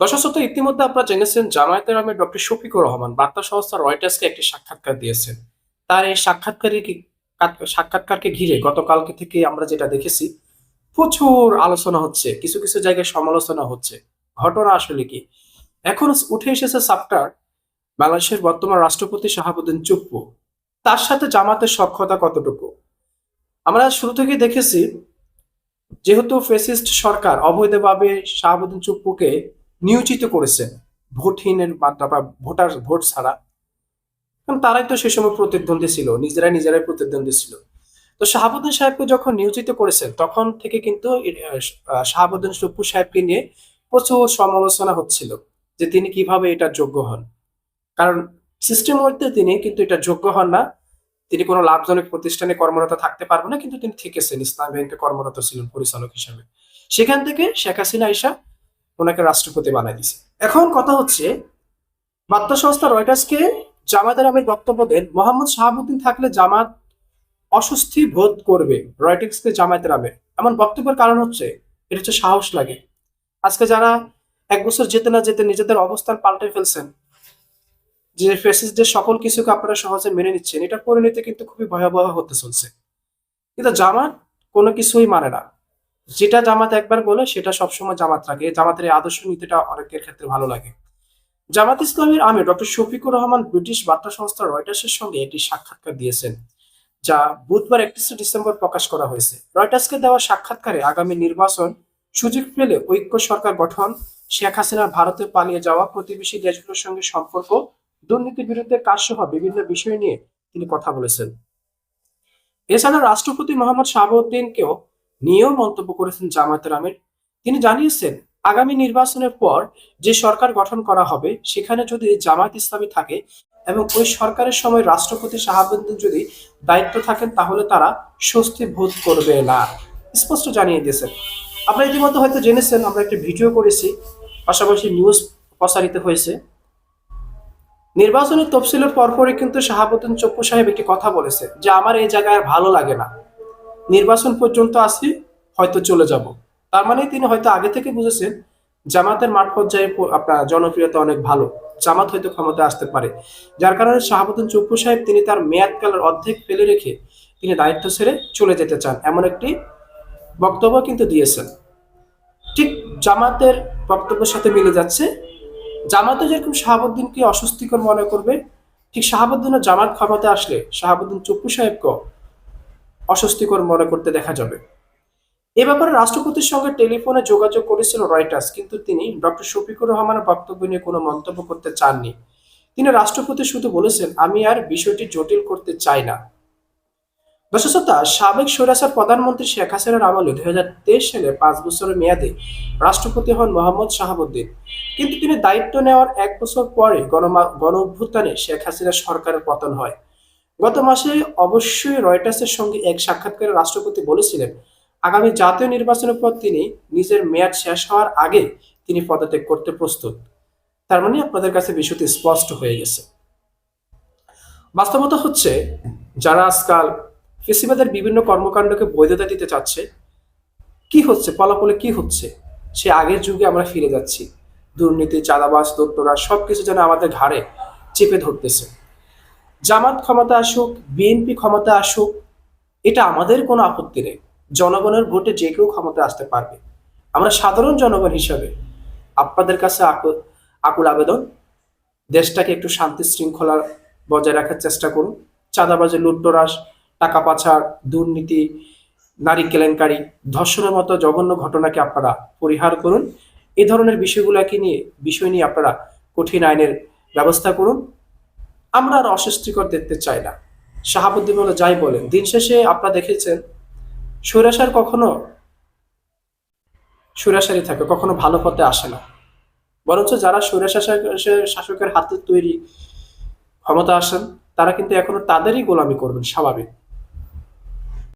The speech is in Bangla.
দর্শক ইতিমধ্যে আপনারা জেনেছেন জামায়াতের আমির ডক্টর শফিকুর রহমান বার্তা সংস্থা রয়টার্সকে একটি সাক্ষাৎকার দিয়েছেন। তার এই সাক্ষাৎকারী সাক্ষাৎকারকে ঘিরে গতকালকে থেকে আমরা যেটা দেখেছি, প্রচুর আলোচনা হচ্ছে, কিছু কিছু জায়গায় সমালোচনা হচ্ছে। ঘটনা আসলে কি? এখন উঠে এসেছে সাপ্টার, বাংলাদেশের বর্তমান রাষ্ট্রপতি শাহাবুদ্দিন চুপ্পু। তার সাথে জামাতের সক্ষতা কতটুকু? আমরা শুরু থেকে দেখেছি, যেহেতু ফেসিস্ট সরকার অবৈধভাবে শাহাবুদ্দিন চুপ্পুকে নিয়োজিত করেছেন ভোটহীনের মাত্রা বা ভোটার ভোট ছাড়া। কারণ তারাই তো সে সময় প্রতিদ্বন্দ্বী ছিল, নিজেরাই নিজেরাই প্রতিদ্বন্দ্বী ছিল। তো শাহাবুদ্দিন সাহেবকে যখন নিয়োজিত করেছেন তখন থেকে কিন্তু শাহাবুদ্দিন চুপ্পু সাহেবকে নিয়ে প্রচুর সমালোচনা হচ্ছিল যে তিনি কীভাবে এটা যোগ্য হন। কারণ সিস্টেম মধ্যে তিনি কিন্তু এটা যোগ্য হন না। তিনি কোনো লাভজনক প্রতিষ্ঠানে কর্মরত থাকতে পারবেন না, কিন্তু তিনি থেকেছেন, ইসলাম ব্যাংকে কর্মরত ছিলেন পরিচালক হিসেবে। সেখান থেকে শেখ হাসিনা আইসা ওনাকে রাষ্ট্রপতি বানাই দিছে। এখন কথা হচ্ছে বার্তা সংস্থা রয়টার্সকে জামাতের আমির বক্তব্য দেন, মোহাম্মদ শাহাবুদ্দিন থাকলে জামাত অস্বস্তি বোধ করবে রয়টার্সকে জামায়াতের আমির। এমন বক্তব্যের কারণ হচ্ছে, এটা হচ্ছে সাহস লাগে। আজকে যারা এক বছর যেতে না যেতে নিজেদের অবস্থান পাল্টে ফেলছেন, যে ফেসিসদের সকল কিছুকে আপনারা সহজে মেনে নিচ্ছেন এটা পরিণতি কিন্তু খুবই ভয়াবহ হতে চলছে। কিন্তু জামাত কোনো কিছুই মানে না। যেটা জামাত একবার বলে, সেটা সবসময় জামাত রাখে। জামাতের আদর্শ নীতিটা অনেকের ক্ষেত্রে ভালো লাগে। জামাত ইসলামের আমি ডক্টর শফিকুর রহমান ব্রিটিশ বার্তা সংস্থা রয়টার্সের সঙ্গে একটি সাক্ষাৎকার দিয়েছেন, যা বুধবার একত্রিশে ডিসেম্বর প্রকাশ করা হয়েছে। রয়টার্সকে দেওয়া সাক্ষাৎকারে আগামী নির্বাচন সুযোগ পেলে ঐক্য সরকার গঠন, শেখ হাসিনার ভারতে পালিয়ে যাওয়া প্রতিবেশী দেশগুলোর সঙ্গে সম্পর্ক, দুর্নীতির বিরুদ্ধে কাজ সহ বিভিন্ন বিষয় নিয়ে তিনি কথা বলেছেন। এছাড়া রাষ্ট্রপতি মোহাম্মদ শাহাবুদ্দিনকেও নিয়েও মন্তব্য করেছেন জামায়াতের আমির তিনি জানিয়েছেন, আগামী নির্বাচনের পর যে সরকার গঠন করা হবে, সেখানে যদি জামায়াত ইসলামী থাকে এবং ওই সরকারের সময় রাষ্ট্রপতি শাহাবুদ্দিন যদি দায়িত্ব থাকেন, তাহলে তারা স্বস্তি বোধ করবে না। স্পষ্ট জানিয়ে দিয়েছেন। আপনারা ইতিমধ্যে হয়তো জেনেছেন, আমরা একটা ভিডিও করেছি, পাশাপাশি নিউজ প্রসারিত হয়েছে। নির্বাচনের তফসিলের পরপরই কিন্তু শাহাবুদ্দিন চপ্পু সাহেব একটি কথা বলেছে যে, আমার এই জায়গায় আর ভালো লাগে না। নির্বাচন পর্যন্ত আসি, হয়তো চলে যাব। তার মানে তিনি হয়তো আগে থেকে বুঝেছেন, জামাতের মাঠ পর্যায়ে আপনার জনপ্রিয়তা অনেক ভালো। জামাত হয়তো ক্ষমতায় আসতে পারে। যার কারণে শাহাবুদ্দিন চপ্পু সাহেব তিনি তার মেয়াদকালের অর্ধেক ফেলে রেখে তিনি দায়িত্ব ছেড়ে চলে যেতে চান, এমন একটি বক্তব্য কিন্তু দিয়েছেন। ঠিক জামাতের বক্তব্যের সাথে মিলে যাচ্ছে জামাতে যেরকম শাহাবুদ্দিনকে অস্বস্তিকর মনে করবে, ঠিক শাহাবুদ্দিনও জামাত ক্ষমতা আসলে শাহাবুদ্দিন চপ্পু সাহেবকে অস্বস্তিকর মনে করতে দেখা যাবে। এ ব্যাপারে রাষ্ট্রপতির সঙ্গে টেলিফোনে যোগাযোগ করেছিল রয়টার্স, কিন্তু তিনি ডক্টর শফিকুর রহমানের বক্তব্য নিয়ে কোনো মন্তব্য করতে চাননি। তিনি রাষ্ট্রপতি শুধু বলেছেন, আমি আর বিষয়টি জটিল করতে চাই না। দর্শকতা সাবেক স্বৈরাচার প্রধানমন্ত্রী শেখ হাসিনার আমলে দুই হাজার তেইশ সালে পাঁচ বছরের মেয়াদে রাষ্ট্রপতি হন মোহাম্মদ শাহাবুদ্দিন। কিন্তু তিনি দায়িত্ব নেওয়ার এক বছর পরে গণমা- গণ অভ্যুত্থানে শেখ হাসিনার সরকারের পতন হয়। গত মাসে অবশ্যই রয়টার্সের সঙ্গে এক সাক্ষাৎকারে রাষ্ট্রপতি বলেছিলেন, আগামী জাতীয় নির্বাচনের পর তিনি নিজের মেয়াদ শেষ হওয়ার আগে তিনি পদত্যাগ করতে প্রস্তুত। তার মানে আপনাদের কাছে বিষয়টি স্পষ্ট হয়ে গেছে। বাস্তবতা হচ্ছে, যারা আজকাল ফেসিবাদের বিভিন্ন কর্মকাণ্ডকে বৈধতা দিতে চাচ্ছে, কি হচ্ছে, ফলাফলে কি হচ্ছে, সে আগের যুগে আমরা ফিরে যাচ্ছি। দুর্নীতি, চাঁদাবাজ দত্তরা সবকিছু যেন আমাদের ঘাড়ে চেপে ধরতেছে। জামাত ক্ষমতা আসুক, বিএনপি ক্ষমতা আসুক, এটা আমাদের কোনো আপত্তি নেই। জনগণের ভোটে যে কেউ ক্ষমতা আসতে পারবে। আমরা সাধারণ জনগণ হিসাবে আপনাদের কাছে আকুল আবেদন। দেশটাকে একটু শান্তি শৃঙ্খলা বজায় রাখার চেষ্টা করুন। চাঁদাবাজি লুটতরাস টাকা পাচার, দুর্নীতি, নারী কেলেঙ্কারি, ধর্ষণের মতো জঘন্য ঘটনাকে আপনারা পরিহার করুন। এ ধরনের বিষয়গুলোকে নিয়ে, বিষয় নিয়ে আপনারা কঠিন আইনের ব্যবস্থা করুন। আমরা আর অস্বস্তিকর দেখতে চাই না। শাহাবুদ্দিন বলে, যাই বলেন। দিন শেষে আপনারা দেখেছেন, সুরেশার কখনো সুরেশারই থাকে, কখনো ভালো পথে আসে না। বরঞ্চ যারা স্বৈরাচার শাসকের হাতে তৈরি ক্ষমতা আসেন, তারা কিন্তু এখনও তাদেরই গোলামি করবেন, স্বাভাবিক।